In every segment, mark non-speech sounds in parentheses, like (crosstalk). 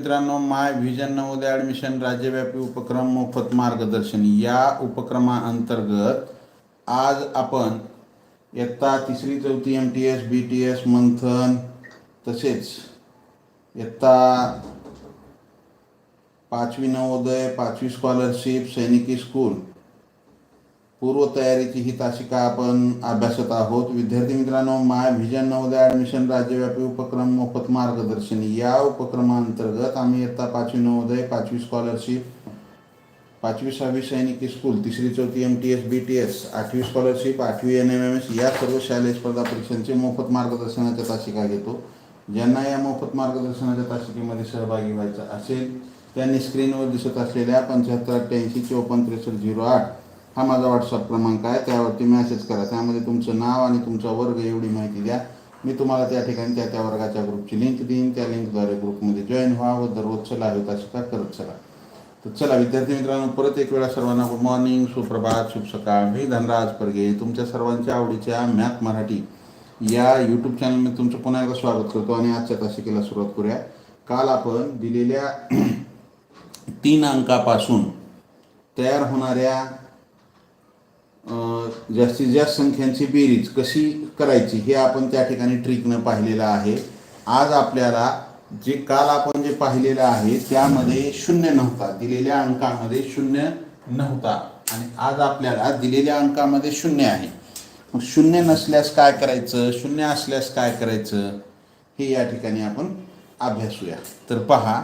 मित्रांनो माय vision Navodaya admission राज्यव्यापी उपक्रम मोफत मार्गदर्शन. या उपक्रमाअंतर्गत आज आपण इयत्ता तिसरी चौथी M T S B T S Manthan तसेच इयत्ता पाचवी नवोदय पाचवी स्कॉलरशिप सैनिकी स्कूल पूर्वतयारीची ही तासिका आपण अभ्यासत आहोत. विद्यार्थी मित्रांनो माय व्हिजन नवोदय ॲडमिशन राज्यव्यापी उपक्रम मोफत मार्गदर्शन. या उपक्रमांतर्गत आम्ही इयत्ता पाचवी नवोदय पाचवी स्कॉलरशिप पाचवी सहावी सैनिकी स्कूल तिसरी चौथी M T S B T S आठवी स्कॉलरशिप आठवी एन एम एम एस या सर्व शालेय स्पर्धा परीक्षांचे मोफत मार्गदर्शनाच्या तासिका घेतो. ज्यांना या मोफत मार्गदर्शनाच्या तासिकेमध्ये सहभागी व्हायचं असेल त्यांनी स्क्रीनवर दिसत असलेल्या पंच्याहत्तर अठ्ठ्याऐंशी चौपन्न त्रेसष्ट झिरो आठ हा माझा व्हॉट्सअप क्रमांक आहे. त्यावरती मेसेज करा. त्यामध्ये तुमचं नाव आणि तुमचा वर्ग एवढी माहिती द्या. मी तुम्हाला त्या ठिकाणी त्या त्या वर्गाच्या ग्रुपची लिंक देईन. त्या लिंकद्वारे ग्रुपमध्ये जॉईन व्हा व दररोज चला हवी तासिका करत चला. तर चला विद्यार्थी मित्रांनो परत एक वेळा सर्वांना गुड मॉर्निंग सुप्रभात शुभ सकाळ. मी धनराज परगे. तुमच्या सर्वांच्या आवडीच्या मॅथ मराठी या यूट्यूब चॅनलमध्ये तुमचं पुन्हा एकदा स्वागत करतो आणि आजच्या तासिकेला सुरुवात करूया. काल आपण दिलेल्या (clears throat) तीन अंकापासून तयार होणाऱ्या जास्तीत जास्त संख्यांची बेरीज कशी करायची हे आपण त्या ठिकाणी ट्रिकनं पाहिलेलं आहे. आज आपल्याला जे काल आपण जे पाहिलेलं आहे त्यामध्ये शून्य नव्हता. दिलेल्या अंकामध्ये शून्य नव्हता. आणि आज आपल्याला दिलेल्या अंकामध्ये शून्य आहे. मग शून्य नसल्यास काय करायचं? शून्य असल्यास काय करायचं? हे या ठिकाणी आपण अभ्यासूया. तर पहा.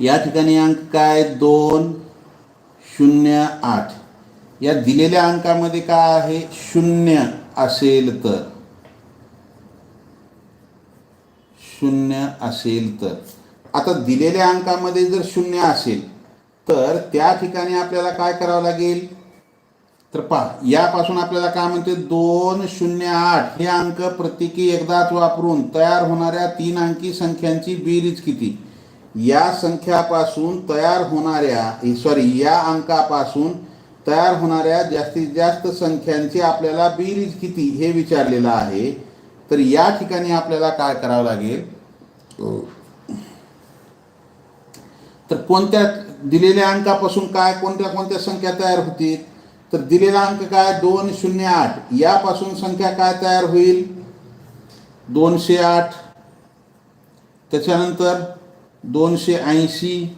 या ठिकाणी अंक काय? दोन शून्य आठ. या दिलेल्या अंकामध्ये काय आहे? शून्य असेल तर. शून्य असेल तर. आता दिलेल्या अंकामध्ये जर शून्य असेल तर त्या ठिकाणी आपल्याला काय करावं लागेल? तर पहा यापासून आपल्याला काय म्हणते? दोन शून्य आठ हे अंक प्रत्येकी एकदाच वापरून तयार होणाऱ्या तीन अंकी संख्यांची बेरीज किती? या संख्यापासून तयार होणाऱ्या सॉरी या अंकापासून तयार होणाऱ्या जास्तीत जास्त संख्यांची आपल्याला बेरीज किती हे विचारलेलं आहे. तर या ठिकाणी आपल्याला काय करावं लागेल? तर कोणत्या दिलेल्या अंकापासून काय कोणत्या कोणत्या संख्या तयार होतील तर दिलेला अंक काय? दोन शून्य आठ. यापासून संख्या काय तयार होईल? दोनशे आठ. त्याच्यानंतर दोनशे ऐंशी.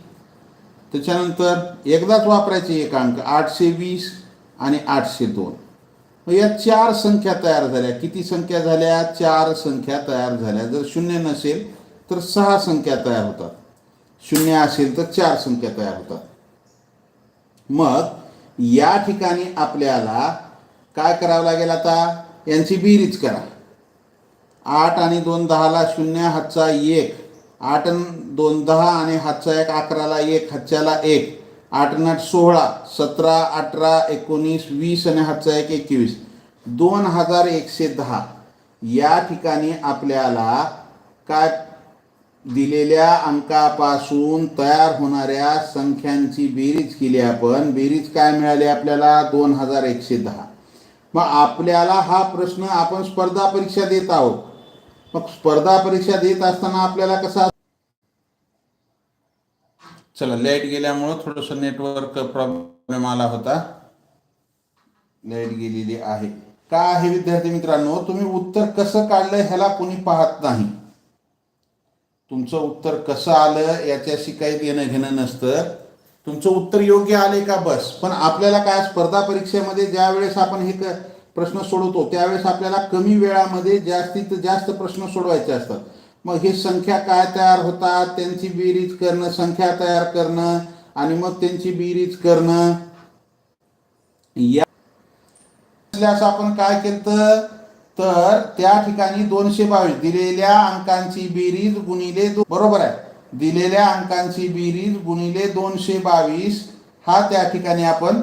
त्याच्यानंतर एकदाच वापरायचे एक अंक आठशे वीस आणि आठशे दोन. मग या चार संख्या तयार झाल्या. किती संख्या झाल्या? चार संख्या तयार झाल्या. जर शून्य नसेल तर सहा संख्या तयार होतात. शून्य असेल तर चार संख्या तयार होतात. मग या ठिकाणी आपल्याला काय करावं लागेल आता? यांची बेरीज करा. आठ आणि दोन दहाला शून्य हातचा एक. आठ अन दोन दहा आणि हातचा एक अकराला एक हातच्याला एक. आठ आठ सोळा सतरा अठरा एकोणीस वीस आणि हातचा एक एकवीस. दोन हजार एकशे दहा. या ठिकाणी आपल्याला काय दिलेल्या अंकापासून तयार होणाऱ्या संख्यांची बेरीज केली आपण. बेरीज काय मिळाली आपल्याला? दोन हजार एकशे दहा. मग आपल्याला हा प्रश्न आपण स्पर्धा परीक्षा देत आहोत. मग स्पर्धा परीक्षा देत असताना आपल्याला कसा चला लाइट गेल्यामुळं थोडंसं नेटवर्क प्रॉब्लेम आला होता. लाइट गेलेली आहे. का आहे विद्यार्थी मित्रांनो तुम्ही उत्तर कसं काढलं ह्याला कोणी पाहत नाही. तुमचं उत्तर कसं आलं याच्याशी काही देणं घेणं नसतं. तुमचं उत्तर योग्य आले का? बस. पण आपल्याला काय स्पर्धा परीक्षेमध्ये ज्या वेळेस आपण हे प्रश्न सोडवतो त्यावेळेस आपल्याला कमी वेळामध्ये जास्तीत जास्त प्रश्न सोडवायचे असतात. मग हे संख्या काय तयार होतात? त्यांची बेरीज करणं संख्या तयार करणं आणि मग त्यांची बेरीज करणं. या आपण काय केलं? तर त्या ठिकाणी दोनशे बावीस दिलेल्या अंकांची बेरीज गुणिले दो बरोबर आहे. दिलेल्या अंकांची बेरीज गुणिले दोनशे बावीस हा त्या ठिकाणी आपण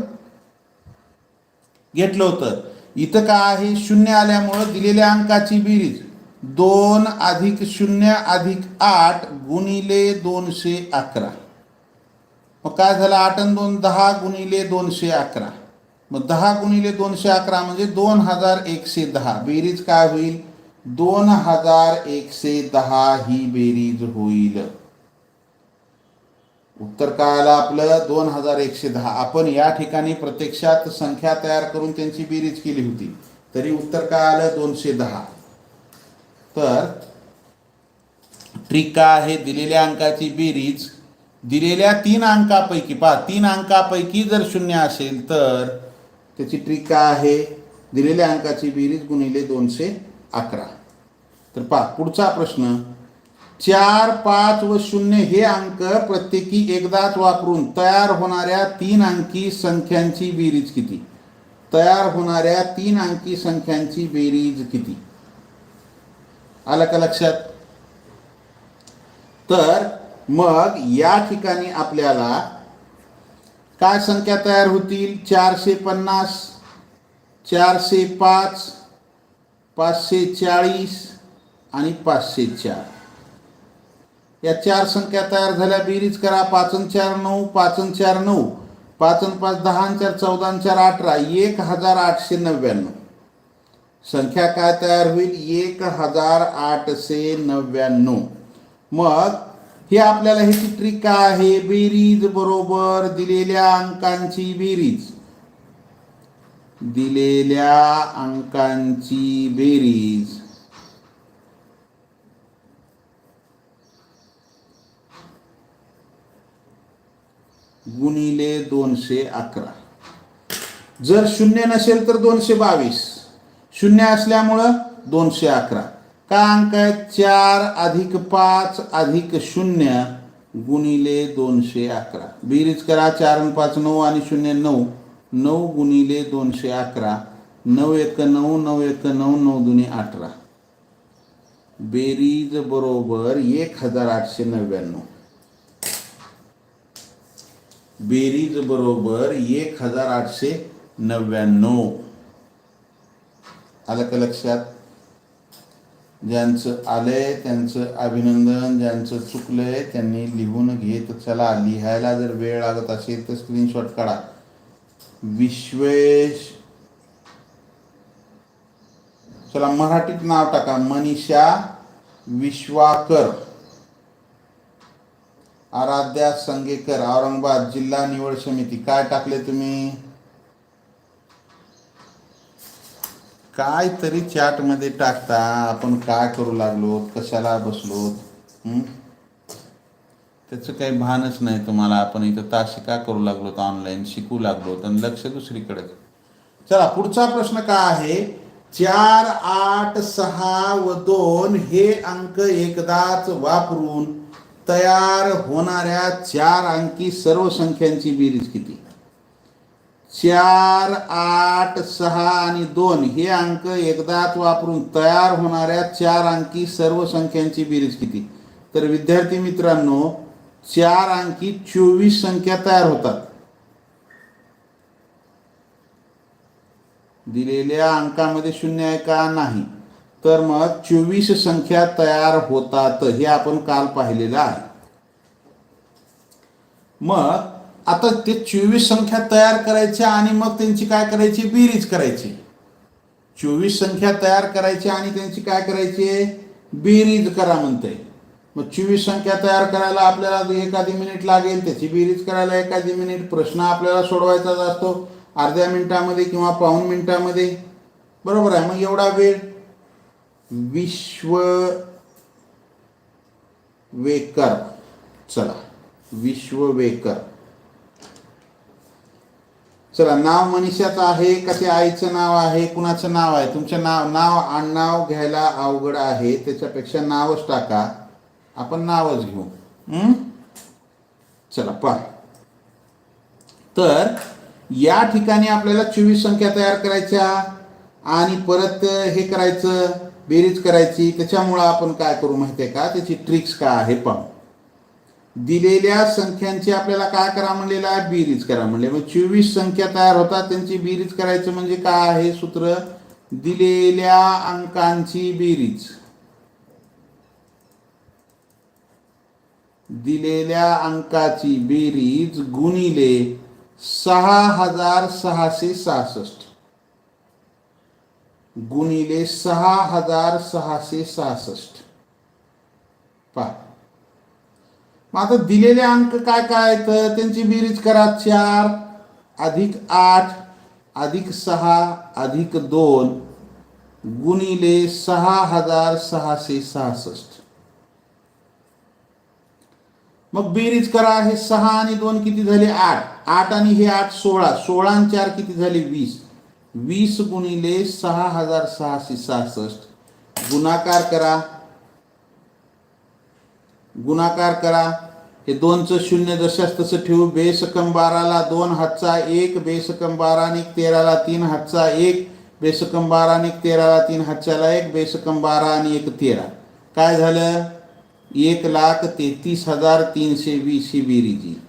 घेतलं होतं. इथं काय आहे? शून्य आल्यामुळं दिलेल्या अंकाची बेरीज. दोन अधिक शून्य अधिक आठ गुणिले दोनशे अकरा. मग काय झालं? आठ आणि दोन दहा गुणिले दोनशे अकरा. मग दहा गुणिले दोनशे अकरा म्हणजे दोन हजार एकशे दहा. बेरीज काय होईल? दोन हजार एकशे दहा ही बेरीज होईल. उत्तर काय आलं आपलं? दोन हजार एकशे दहा. आपण या ठिकाणी प्रत्यक्षात संख्या तयार करून त्यांची बेरीज केली होती. तरी उत्तर काय आलं? दोनशे दहा. तर ट्रिका आहे दिलेल्या अंकाची बेरीज. दिलेल्या तीन अंकापैकी पहा तीन अंकापैकी जर शून्य असेल तर त्याची ट्रिका आहे दिलेल्या अंकाची बेरीज गुणिले दोनशे अकरा. तर पहा पुढचा प्रश्न. चार पाच व शून्य हे अंक प्रत्येकी एकदाच वापरून तयार होणाऱ्या तीन अंकी संख्यांची बेरीज किती? तयार होणाऱ्या तीन अंकी संख्यांची बेरीज किती? आलं का लक्षात? तर मग या ठिकाणी आपल्याला काय संख्या तयार होतील? चारशे पन्नास चारशे पाच पाचशे चाळीस आणि पाचशे चार. या चार संख्या तयार झाल्या. बेरीज करा. पाचन चार नऊ पाचन चार नऊ पाचन पाच दहा चार चौदा चार अठरा एक हजार आठशे नव्याण्णव. संख्या काय तयार होईल? एक हजार आठशे नव्याण्णव. मग हे आपल्याला ह्याची ट्रिक काय आहे? बेरीज बरोबर दिलेल्या अंकांची बेरीज. दिलेल्या अंकांची बेरीज. गुणिले दोनशे अकरा. जर शून्य नसेल तर दोनशे बावीस. शून्य असल्यामुळं दोनशे अकरा. का अंक आहे चार अधिक पाच अधिक शून्य गुणिले दोनशे अकरा. बेरीज करा चार आणि पाच नऊ आणि शून्य नऊ. नऊ गुणिले दोनशे अकरा. नऊ एक नऊ नऊ एक नऊ नऊ दुनी अठरा. बेरीज बरोबर एक हजार आठशे नव्याण्णव. बेरीज बरोबर एक हजार आठशे नव्याण्णव. आलं का लक्षात? ज्यांचं आलंय त्यांचं अभिनंदन ज्यांचं चुकलंय त्यांनी लिहून घेत चला. लिहायला जर वेळ लागत असेल तर स्क्रीनशॉट काढा. विश्वेश. चला मराठीत नाव टाका. मनीषा विश्वाकर. आराध्या संगेकर औरंगाबाद जिल्हा निवड समिती. काय टाकले तुम्ही? काय तरी चॅटमध्ये टाकता. आपण काय करू लागलो कशाला बसलो त्याचं काही भानच नाही तुम्हाला. आपण इथं ताशी का करू लागलो ऑनलाईन शिकू लागलो आणि लक्ष दुसरीकडे चला पुढचा प्रश्न काय आहे? चार आठ सहा व दोन हे अंक एकदाच वापरून तयार होणाऱ्या चार अंकी सर्व संख्यांची बेरीज किती? चार आठ सहा आणि दोन हे अंक एकदाच वापरून तयार होणाऱ्या चार अंकी सर्व संख्यांची बेरीज किती तर विद्यार्थी मित्रांनो चार अंकी चोवीस संख्या तयार होतात. दिलेल्या अंकामध्ये शून्य आहे का? नाही. तर मग चोवीस संख्या तयार होतात हे आपण काल पाहिलेलं आहे. मग आता ते चोवीस संख्या तयार करायच्या आणि मग त्यांची काय करायची? बेरीज करायची. चोवीस संख्या तयार करायची आणि त्यांची काय करायची? बेरीज करा म्हणते. मग चोवीस संख्या तयार करायला आपल्याला एखादी मिनिट लागेल. त्याची बेरीज करायला एखादी मिनिट प्रश्न आपल्याला सोडवायचाच असतो. अर्ध्या मिनिटामध्ये किंवा पाऊन मिनिटामध्ये. बरोबर आहे. मग एवढा वेळ. विश्व वेकर चला. विश्ववेकर. चला नाव मनीषाचं आहे का ते आईचं नाव आहे कुणाचं नाव आहे? तुमचं नाव नाव आडनाव घ्यायला अवघड आहे त्याच्यापेक्षा नावच टाका. आपण नावच घेऊ. चला पहा. तर या ठिकाणी आपल्याला चोवीस संख्या तयार करायच्या. आणि परत हे करायचं बेरीज करायची. त्याच्यामुळं आपण काय करू माहिती आहे का? त्याची ट्रिक्स काय आहे पाहू. दिलेल्या संख्यांची आपल्याला काय करा म्हणलेलं आहे? बेरीज करा म्हणले मग चोवीस संख्या तयार होतात. त्यांची बेरीज करायचं म्हणजे काय आहे? सूत्र दिलेल्या अंकांची बेरीज दिलेल्या अंकाची बेरीज गुणिले सहा हजार सहाशे सहासष्ट. गुणिले सहा हजार सहाशे सहासष्ट. पहा. मग आता दिलेले अंक काय काय तर त्यांची बेरीज करा. चार अधिक आठ अधिक सहा अधिक दोन गुणिले सहा हजार सहाशे सहासष्ट. मग बेरीज करा. हे सहा आणि दोन किती झाले? आठ. आठ आणि हे आठ सोळा. सोळा आणि चार किती झाले? वीस. वीस गुणिले सहा हजार सहाशे सहासष्ट. गुणाकार करा. गुणाकार करा. हे दोनचं शून्य जशाच तसं ठेवू बेसकम बाराला दोन हातचा एक बेसकम बारा आणि तेराला तीन हातचा एक बेसकम बारा आणि तेराला तीन हातच्याला एक बेसकम बारा आणि एक तेरा. काय झालं? एक लाख तेहतीस हजार तीनशे वीस ही बेरीजी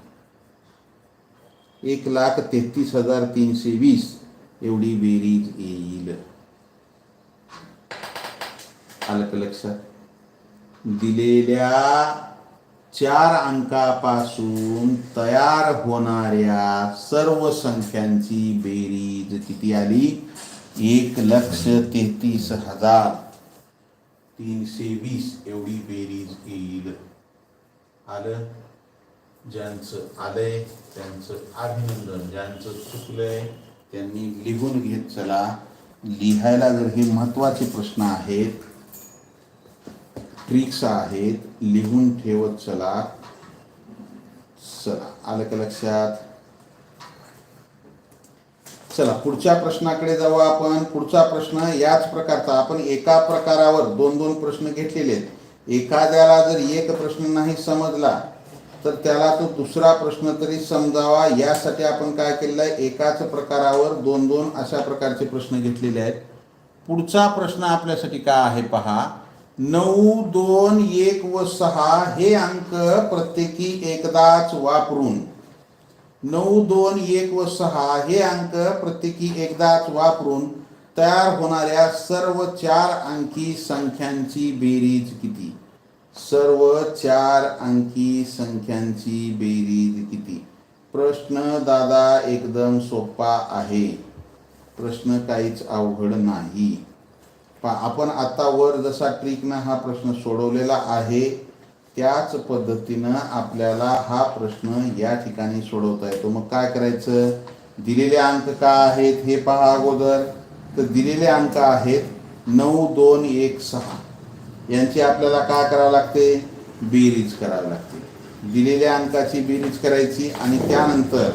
एक लाख तेहतीस हजार तीनशे वीस एवढी बेरीज येईल. आलं का लक्षात? दिलेल्या चार अंकापासून तयार होणाऱ्या सर्व संख्यांची बेरीज किती आली? एक लक्ष तेहतीस हजार तीनशे वीस एवढी बेरीज येईल. आलं? ज्यांचं आलंय त्यांचं अभिनंदन. ज्यांचं चुकलंय त्यांनी लिहून घेत चला. लिहायला जर हे महत्त्वाचे प्रश्न आहेत ट्रिक्स आहेत लिहून ठेवत चला. चला आलं का लक्षात? चला पुढच्या प्रश्नाकडे जाऊ आपण. पुढचा प्रश्न याच प्रकारचा. आपण एका प्रकारावर दोन दोन प्रश्न घेतलेले आहेत. एखाद्याला जर एक प्रश्न नाही समजला तर त्याला तो दुसरा प्रश्न तरी समजावा. यासाठी आपण काय केलेलं आहे? एकाच प्रकारावर दोन दोन अशा प्रकारचे प्रश्न घेतलेले आहेत. पुढचा प्रश्न आपल्यासाठी काय आहे पहा. नऊ दोन एक व सहा हे अंक प्रत्येकी एकदाच वापरून. नऊ दोन एक व सहा हे अंक प्रत्येकी एकदाच वापरून तयार होणाऱ्या सर्व चार अंकी संख्यांची बेरीज किती? सर्व चार अंकी संख्यांची बेरीज किती? प्रश्न दादा एकदम सोपा आहे. प्रश्न काहीच अवघड नाही. आपण आता वर जसा ट्रिकनं हा प्रश्न सोडवलेला आहे त्याच पद्धतीनं आपल्याला हा प्रश्न या ठिकाणी सोडवता येतो. मग काय करायचं? दिलेले अंक काय आहेत हे पहा अगोदर. तर दिलेले अंक आहेत नऊ दोन एक सहा. यांची आपल्याला काय करावं लागते? बेरीज करावी लागते. दिलेल्या अंकाची बेरीज करायची आणि त्यानंतर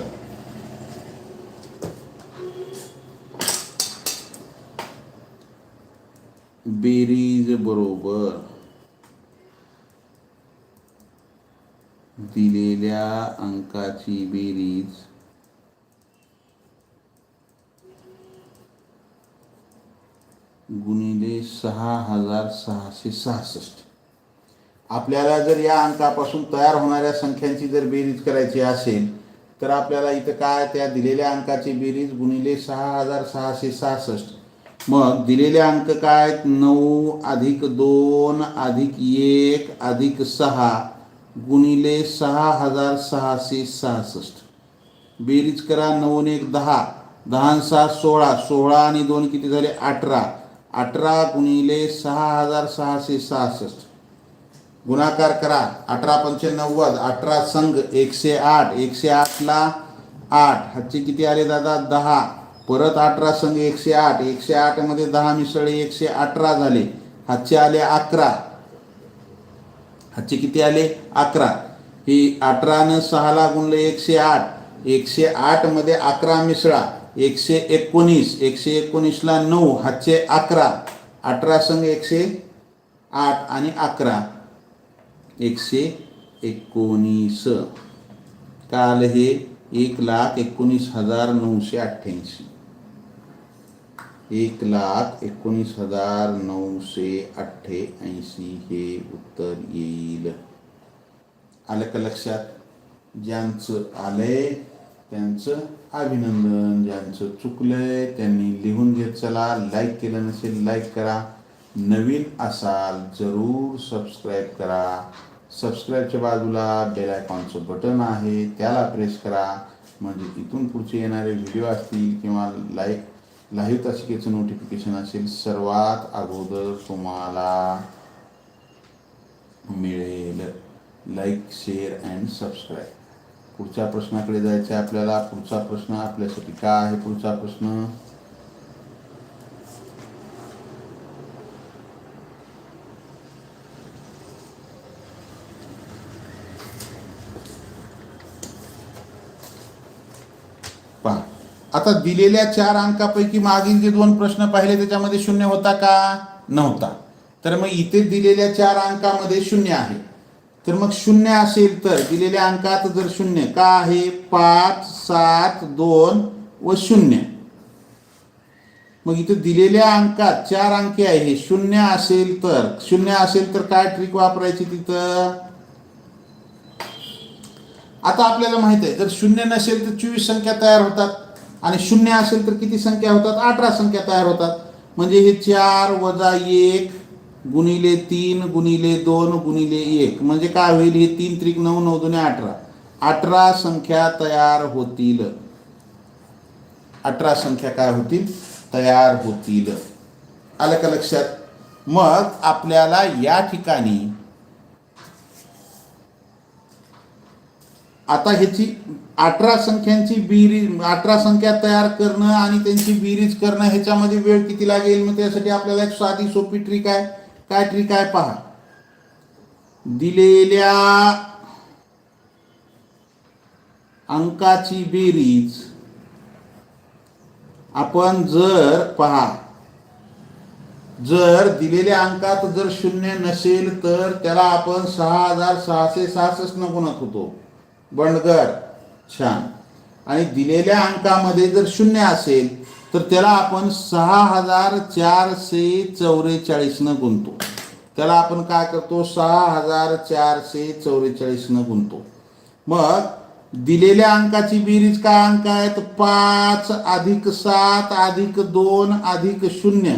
बेरीज बरोबर दिलेल्या अंकाची बेरीज गुणिले सहा हजार सहाशे सहासष्ट. आपल्याला जर या अंकापासून तयार होणाऱ्या संख्यांची जर बेरीज करायची असेल तर आपल्याला इथं काय त्या दिलेल्या अंकाची बेरीज गुणिले सहा हजार सहाशे सहासष्ट. मग दिलेले अंक काय? आहेत? नऊ अधिक दोन अधिक एक अधिक सहा गुणिले सहा हजार सहाशे सहासष्ट. बेरीज करा नऊ एक दहा. दहा सहा सोळा. सोळा आणि दोन किती झाले? अठरा. अठरा गुणिले सहा हजार सहाशे सहासष्ट. गुणाकार करा. अठरा पंचे नव्वद. अठरा संघ एकशे आठ. एकशे आठला आठ. हातचे किती आले दादा? दहा. परत अठरा संघ एकशे आठ एकशे आठमध्ये दहा मिसळे एकशे अठरा झाले. हातचे आले अकरा. हातचे किती आले? अकरा. ही अठरानं सहाला गुणले एकशे आठ. एकशे आठमध्ये अकरा मिसळा. एकशे एकोणीस. एकशे एकोणीसला नऊ. हातचे अकरा. अठरा संघ एकशे आठ आणि अकरा. एकशे एकोणीस. काल हे एक लाख एकोणीस हजार नऊशे अठ्ठ्याऐंशी. एक लाख एकोणीस हजार नऊशे अठ्ठ्याऐंशी हे उत्तर येईल. आलं का लक्षात? ज्यांचं आलंय त्यांचं अभिनंदन. ज्यांचं चुकलंय त्यांनी लिहून घेत चला. लाईक केलं नसेल लाईक करा. नवीन असाल जरूर सबस्क्राईब करा. सबस्क्राईबच्या बाजूला बेल आयकॉनचं बटन आहे. त्याला प्रेस करा. म्हणजे इथून पुढचे येणारे व्हिडिओ असतील किंवा लाईक लाईव्ह तासिकेचं नोटिफिकेशन असेल सर्वात अगोदर तुम्हाला मिळेल. लाईक शेअर अँड सबस्क्राईब पुढच्या प्रश्नाकडे जायचं आहे आपल्याला. पुढचा प्रश्न आपल्यासाठी काय आहे? पुढचा प्रश्न पहा आता दिलेल्या चार अंकापैकी मागील जे दोन प्रश्न पाहिले त्याच्यामध्ये शून्य होता का? नव्हता. तर मग इथे दिलेल्या चार अंकामध्ये शून्य आहे. तर मग शून्य असेल तर दिलेल्या अंकात जर शून्य का आहे? पाच सात दोन व शून्य. मग इथे दिलेल्या अंकात चार अंकी आहे. हे शून्य असेल तर शून्य असेल तर काय ट्रिक वापरायची तिथं? आता आपल्याला माहीत आहे जर शून्य नसेल तर चोवीस संख्या तयार होतात. आणि शून्य असेल तर किती संख्या होतात? अठरा संख्या तयार होतात. म्हणजे हे चार वजा एक गुणिले तीन गुणिले दोन गुणिले एक. म्हणजे काय होईल? हे तीन त्रिक नऊ नऊ दोन अठरा. अठरा संख्या तयार होतील. अठरा संख्या काय होतील? तयार होतील. आलं का लक्षात? मग आपल्याला या ठिकाणी आता ह्याची अठरा संख्यांची बिरीज अठरा संख्या तयार करणं आणि त्यांची बेरीज करणं ह्याच्यामध्ये वेळ किती लागेल? मग त्यासाठी आपल्याला एक साधी सोपी ट्रिक आहे. काय ट्रिक आहे? पहा. दिलेल्या अंकाची बेरीज आपण जर पहा. जर दिलेल्या अंकात जर शून्य नसेल तर त्याला आपण सहा हजार सहाशे सहासष्ट गुणत होतो. बंडगर. छान. आणि दिलेल्या अंकामध्ये जर शून्य असेल तर त्याला आपण सहा हजार चारशे चौवेचाळीसनं गुंतो त्याला आपण काय करतो? सहा हजार चारशे चौवेचाळीसनं गुंतो मग दिलेल्या अंकाची बेरीज काय अंक आहेत? पाच अधिक सात अधिक दोन अधिक शून्य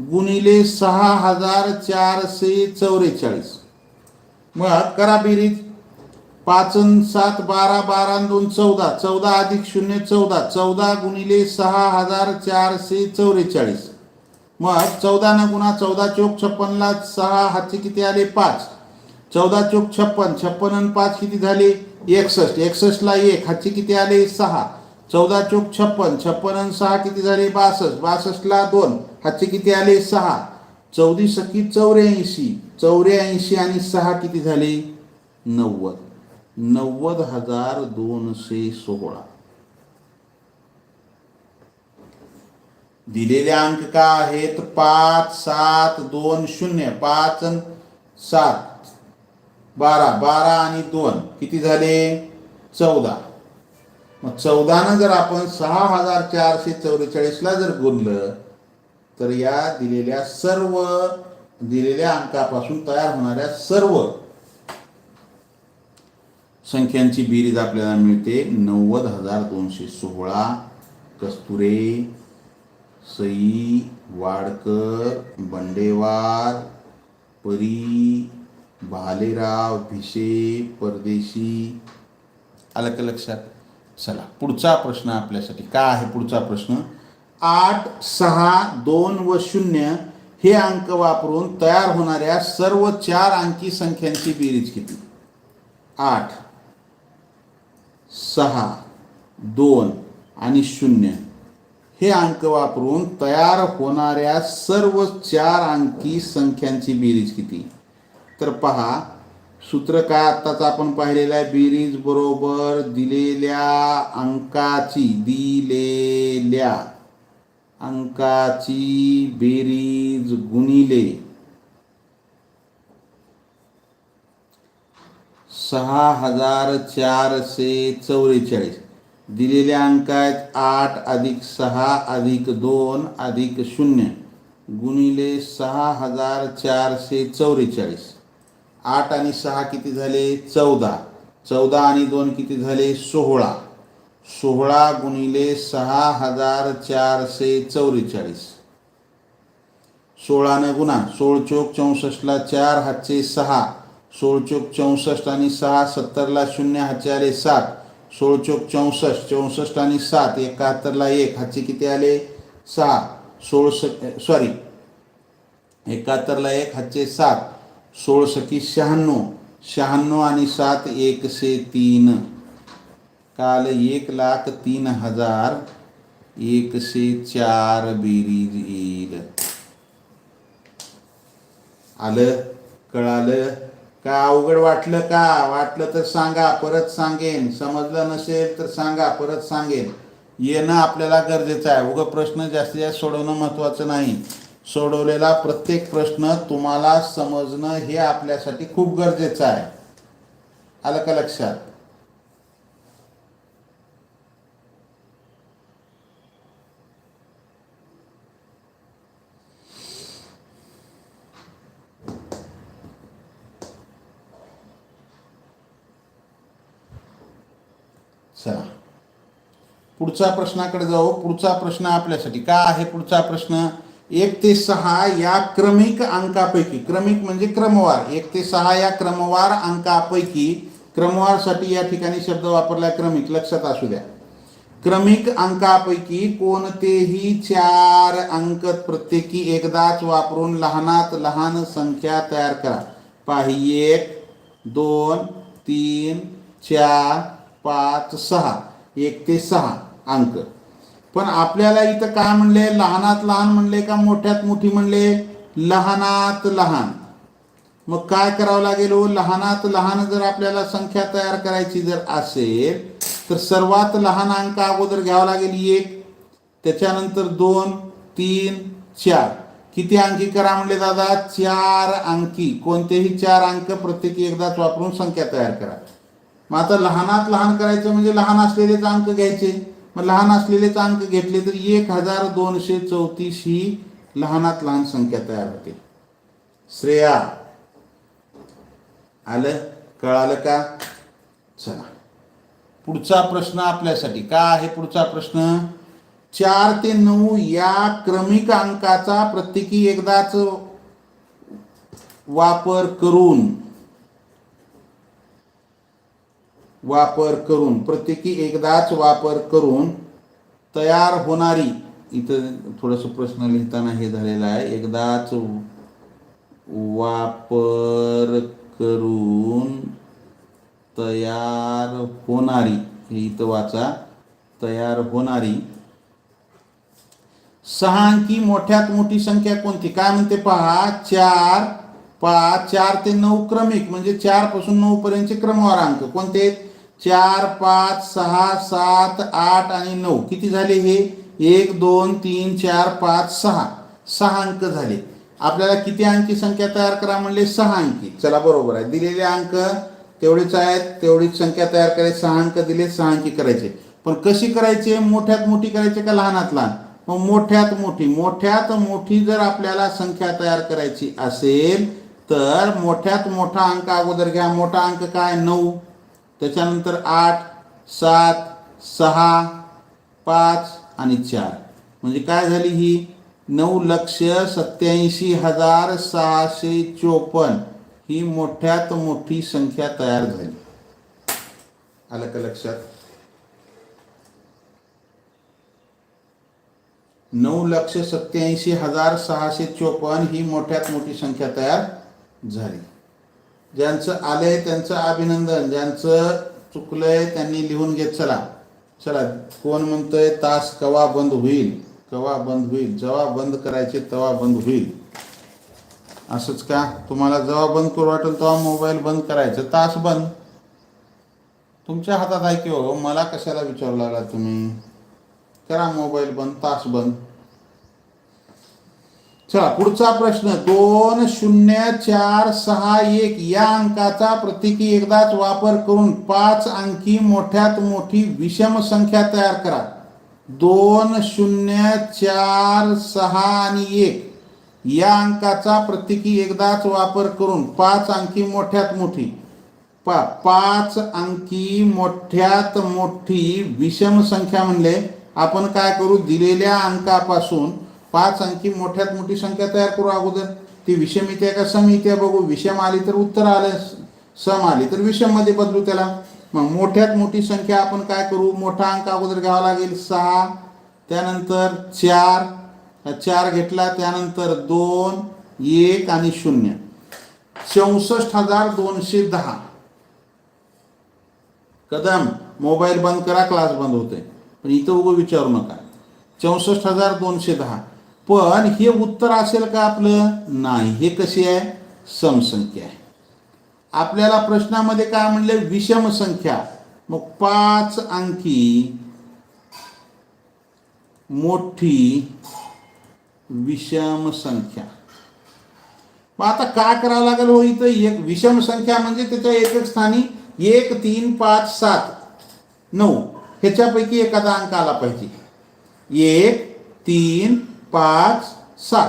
गुणिले सहा हजार चारशे चौवेचाळीस मग करा बेरीज. पाच सात बारा बारा दोन चौदा. चौदा अधिक शून्य चौदा. चौदा गुणिले सहा हजार चारशे चौवेचाळीस मग चौदा न गुणा चौदा चोक छप्पनला सहा हातचे किती आले? पाच. चौदा चोक छप्पन. छप्पन आणि पाच किती झाले? एकसष्ट. एकसष्टला एक. हातचे किती आले? सहा. चौदा चोक छप्पन. छप्पन आणि सहा किती झाले? बासष्ट. बासष्टला दोन. हातचे किती आले? सहा. चौदी सखी चौऱ्याऐंशी. चौऱ्याऐंशी आणि सहा किती झाले? नव्वद. नव्वद हजार दोनशे सोळा. दिलेले अंक का आहेत? पाच सात दोन शून्य. पाच सात. बारा. बारा आणि दोन. किती झाले? चौदा. मग चौदानं जर आपण सहा हजार चारशे चौवेचाळीसला जर गुणलं तर या दिलेल्या सर्व दिलेल्या अंकापासून तयार होणाऱ्या सर्व संख्यांची बेरीज आपल्याला मिळते नव्वद हजार दोनशे सोळा. कस्तुरे सई वाडकर बंडेवार परी भालेराव भिसे परदेशी. आलं का लक्षात चला पुढचा प्रश्न आपल्यासाठी. काय आहे पुढचा प्रश्न? आठ सहा दोन व शून्य हे अंक वापरून तयार होणाऱ्या सर्व चार अंकी संख्यांची बेरीज किती? आठ. सहा दोन आणि शून्य. हे अंक वापरून तयार होणाऱ्या सर्व चार अंकी संख्यांची बेरीज किती? तर पहा सूत्र काय आत्ताच आपण पाहिलेलं आहे? बेरीज बरोबर दिलेल्या अंकाची दिलेल्या अंकाची बेरीज गुणिले सहा हजार चारशे चौवेचाळीस दिलेल्या अंक आहेत आठ अधिक सहा अधिक दोन अधिक शून्य गुणिले सहा हजार चारशे चौवेचाळीस आठ आणि सहा किती झाले? चौदा. चौदा आणि दोन किती झाले? सोहळा सोहळा गुणिले सहा हजार चारशे चौवेचाळीस सोळानं गुणा. सोळ चोक चौसष्टला चार हातचे सहा. सोळ चोक चौसष्ट आणि सहा सत्तरला शून्य हाचे आले सात. सोळ चोक चौसष्ट चौसष्ट आणि सात एकाहत्तरला एक. हाचे किती आले? सहा. सोळ सॉरी एकाहत्तरला एक हातचे सात. सोळ सखी शहाण्णव. शहाण्णव आणि सात एकशे तीन. काल एक लाख तीन हजार एकशे चार बेरीज येईल. आलं? कळालं? का अवघड वाटलं का? वाटलं तर सांगा परत सांगेन. समजलं नसेल तर सांगा परत सांगेन. येणं आपल्याला गरजेचं आहे. उगं प्रश्न जास्तीत जास्त सोडवणं महत्त्वाचं नाही. सोडवलेला प्रत्येक प्रश्न तुम्हाला समजणं हे आपल्यासाठी खूप गरजेचं आहे. आलं का लक्षात चला पुढचा प्रश्नाकडे जाऊ पुढचा प्रश्न आपल्यासाठी. का आहे पुढचा प्रश्न? एक ते सहा या क्रमिक अंकापैकी क्रमिक म्हणजे क्रमवार. एक ते सहा या क्रमवार अंकापैकी क्रमवारसाठी या ठिकाणी शब्द वापरला क्रमिक लक्षात असू द्या. क्रमिक अंकापैकी कोणतेही चार अंक प्रत्येकी एकदाच वापरून लहानात लहान संख्या तयार करा. पाही एक दोन तीन चार पाच सहा. एक ते सहा अंक. पण आपल्याला इथं काय म्हणले? लहानात लहान म्हणले का मोठ्यात मोठी म्हणले? लहानात लहान. मग काय करावं लागेल हो? लहानात लहान जर आपल्याला संख्या तयार करायची जर असेल तर सर्वात लहान अंक अगोदर घ्यावा लागेल एक. त्याच्यानंतर दोन तीन चार. किती अंकी करा म्हणले दादा? चार अंकी. कोणतेही चार अंक प्रत्येकी एकदाच वापरून संख्या तयार करा. मग आता लहानात लहान करायचं म्हणजे लहान असलेलेच अंक घ्यायचे. मग लहान असलेलेच अंक घेतले तर एक हजार दोनशे चौतीस ही लहानात लहान संख्या तयार होते. श्रेया आलं? कळालं का? चला. पुढचा प्रश्न आपल्यासाठी. का आहे पुढचा प्रश्न? चार ते नऊ या क्रमिक अंकाचा प्रत्येकी एकदाच वापर करून वापर करून प्रत्येकी एकदाच वापर करून तयार होणारी इथं थोडंसं प्रश्न लिहिताना हे झालेलं आहे एकदाच वापर करून तयार होणारी हे इथं वाचा तयार होणारी सहा अंकी मोठ्यात मोठी संख्या कोणती काय म्हणते पहा चार पाच चार ते नऊ क्रमिक म्हणजे चारपासून नऊ पर्यंतचे क्रमवार अंक कोणते आहेत? चार पाच सहा सात आठ आणि नऊ. किती झाले हे? एक दोन तीन चार पाच सहा. सहा अंक झाले. आपल्याला किती अंकी संख्या तयार करा म्हणले? सहा अंकी. चला बरोबर आहे. दिलेले अंक तेवढेच आहेत. तेवढीच संख्या तयार करायची. सहा अंक दिले सहा अंकी करायचे. पण कशी करायची? मोठ्यात मोठी करायचे का लहानात लहान? मग मोठ्यात मोठी. मोठ्यात मोठी जर आपल्याला संख्या तयार करायची असेल तर मोठ्यात मोठा अंक अगोदर घ्या. मोठा अंक काय? नऊ. त्याच्यानंतर आठ सात सहा पाच आणि चार. म्हणजे काय झाली ही? नऊ लक्ष सत्याऐंशी हजार सहाशे चोपन्न ही मोठ्यात मोठी संख्या तयार झाली. आलं का लक्षात? नऊ लक्ष सत्याऐंशी हजार सहाशे चोपन्न ही मोठ्यात मोठी संख्या तयार झाली. ज्यांचं आलंय त्यांचं अभिनंदन ज्यांचं चुकलंय त्यांनी लिहून घेत चला. चला कोण म्हणतोय तास कवा बंद होईल? कवा बंद होईल? जेव्हा बंद करायचे तेव्हा बंद होईल. असंच का? तुम्हाला जेव्हा बंद करू वाटेल तेव्हा मोबाईल बंद करायचं. तास बंद. तुमच्या हातात आहे की हो? मला कशाला विचारू लागला तुम्ही? करा मोबाईल बंद तास बंद. चला पुढचा प्रश्न. दोन शून्य चार सहा एक. या अंकाचा प्रतीकी एकदाच वापर करून पाच अंकी मोठ्यात मोठी विषम संख्या तयार करा. दोन शून्य चार सहा आणि एक. या अंकाचा प्रतीकी एकदाच वापर करून पाच अंकी मोठ्यात मोठी. पा पाच अंकी मोठ्यात मोठी विषम संख्या म्हणले. आपण काय करू? दिलेल्या अंकापासून पाच अंकी मोठ्यात मोठी संख्या तयार करू अगोदर. ती विषम येते का? सम येते बघू. विषम आली तर उत्तर आलं. सम आली तर विषममध्ये बदलू त्याला. मग मोठ्यात मोठी संख्या आपण काय करू? मोठा अंक अगोदर घ्यावा लागेल. सहा. त्यानंतर चार. चार घेतला. त्यानंतर दोन. एक आणि शून्य. चौसष्ट हजार दोनशे दहा. कदम. मोबाईल बंद करा. क्लास बंद होते पण इथं उगं विचारू नका. चौसष्ट हजार दोनशे दहा. पण हे उत्तर असेल का आपलं? नाही. हे कशी आहे? समसंख्या आहे. आपल्याला प्रश्नामध्ये काय म्हणले? विषम संख्या. मग पाच अंकी मोठी विषम संख्या. मग आता काय करावं लागेल हो इथं? एक विषम संख्या म्हणजे त्याच्या एक एक स्थानी एक तीन पाच सात नऊ. ह्याच्यापैकी एखादा अंक आला पाहिजे. एक तीन पाच सात.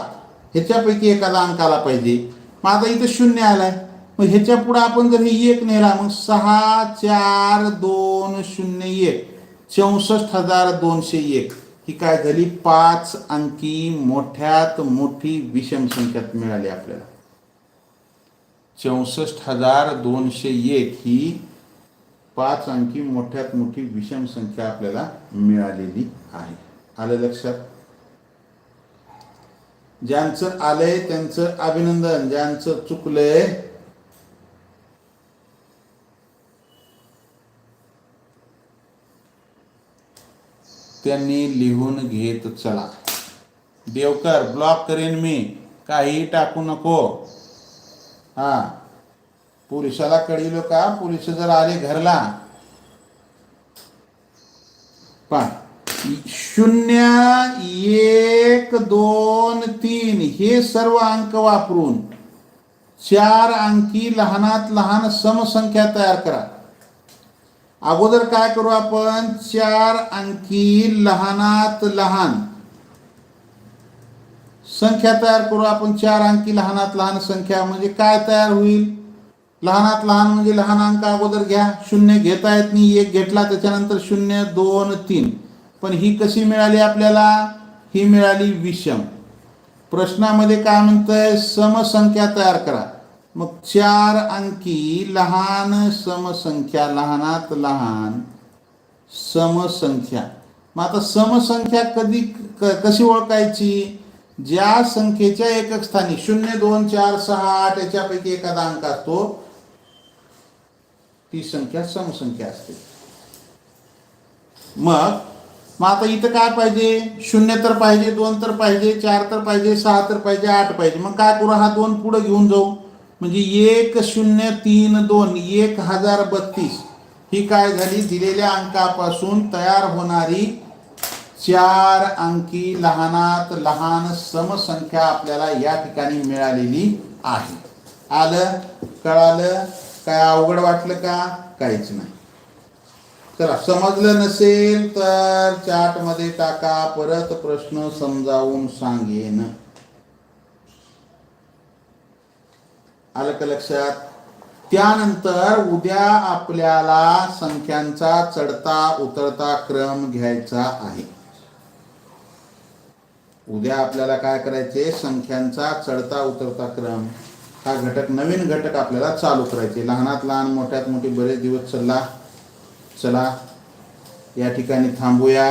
ह्याच्यापैकी एखादा अंक आला पाहिजे. मग आता इथं शून्य आलाय. मग ह्याच्या पुढं आपण जर हे एक नेला मग सहा चार दोन शून्य एक. चौसष्ट हजार दोनशे एक. ही काय झाली? पाच अंकी मोठ्यात मोठी विषम संख्यात मिळाली आपल्याला. चौसष्ट हजार दोनशे एक ही पाच अंकी मोठ्यात मोठी विषम संख्या आपल्याला मिळालेली आहे. आलं लक्षात? ज्यांचं आलंय त्यांचं अभिनंदन ज्यांचं चुकलंय. त्यांनी लिहून घेत चला. देवकर ब्लॉक करेन मी. काही टाकू नको. हा. पोलिसाला कळीलो का? पोलीस जर आले घरला. पण शून्य एक दोन तीन हे सर्व अंक वापरून चार अंकी लहानात लहान समसंख्या तयार करा. अगोदर काय करू आपण? चार अंकी लहानात लहान संख्या तयार करू आपण. चार अंकी लहानात लहान संख्या म्हणजे काय तयार होईल? लहानात लहान म्हणजे लहान अंक अगोदर घ्या. शून्य घेता येत नाही. एक घेतला त्याच्यानंतर शून्य दोन तीन. पण ही कशी मिळाली आपल्याला? ही मिळाली विषम. प्रश्नामध्ये काय म्हणतंय? समसंख्या तयार करा. मग चार अंकी लहान समसंख्या लहानात लहान समसंख्या. मग आता समसंख्या कधी क- कशी ओळखायची? ज्या संख्येच्या एकक स्थानी शून्य दोन चार सहा आठ याच्यापैकी एखादा अंक असतो ती संख्या समसंख्या असते. मग मग आता इथं काय पाहिजे? शून्य तर पाहिजे दोन तर पाहिजे चार तर पाहिजे सहा तर पाहिजे आठ पाहिजे. मग काय करू? हा दोन पुढे घेऊन जाऊ. म्हणजे एक शून्य तीन दोन एक हजार बत्तीस. ही काय झाली? दिलेल्या अंकापासून तयार होणारी चार अंकी लहानात लहान समसंख्या आपल्याला या ठिकाणी मिळालेली आहे. आलं? कळालं? काय अवघड वाटलं का? काहीच नाही. चला समजलं नसेल तर चार्टमध्ये टाका परत प्रश्न समजावून सांगेन. आलं का लक्षात? त्यानंतर उद्या आपल्याला संख्यांचा चढता उतरता क्रम घ्यायचा आहे. उद्या आपल्याला काय करायचे? संख्यांचा चढता उतरता क्रम. हा घटक नवीन घटक आपल्याला चालू करायचे. लहानात लहान मोठ्यात मोठी बरेच दिवस चालला. चला या ठिकाणी थांबूया.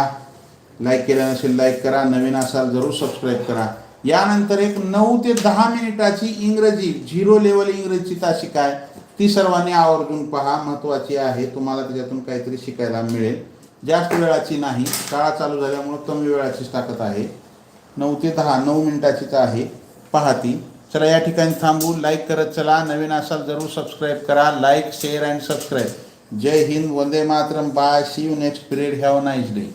लाईक केलं नसेल लाईक करा. नवीन असाल जरूर सबस्क्राईब करा. यानंतर एक नऊ ते दहा मिनिटाची इंग्रजी झिरो लेवल इंग्रजीची तासिका आहे ती सर्वांनी आवर्जून पहा. महत्त्वाची आहे तुम्हाला त्याच्यातून काहीतरी शिकायला मिळेल. जास्त वेळाची नाही. शाळा चालू झाल्यामुळं कमी वेळाचीच ताकद आहे. नऊ ते दहा नऊ मिनिटाचीच आहे. पहा ती. चला या ठिकाणी थांबू. लाईक करत चला. नवीन असाल जरूर सबस्क्राईब करा. लाईक शेअर अँड सबस्क्राईब जय हिंद वंदे Mataram bye see you next period have nice day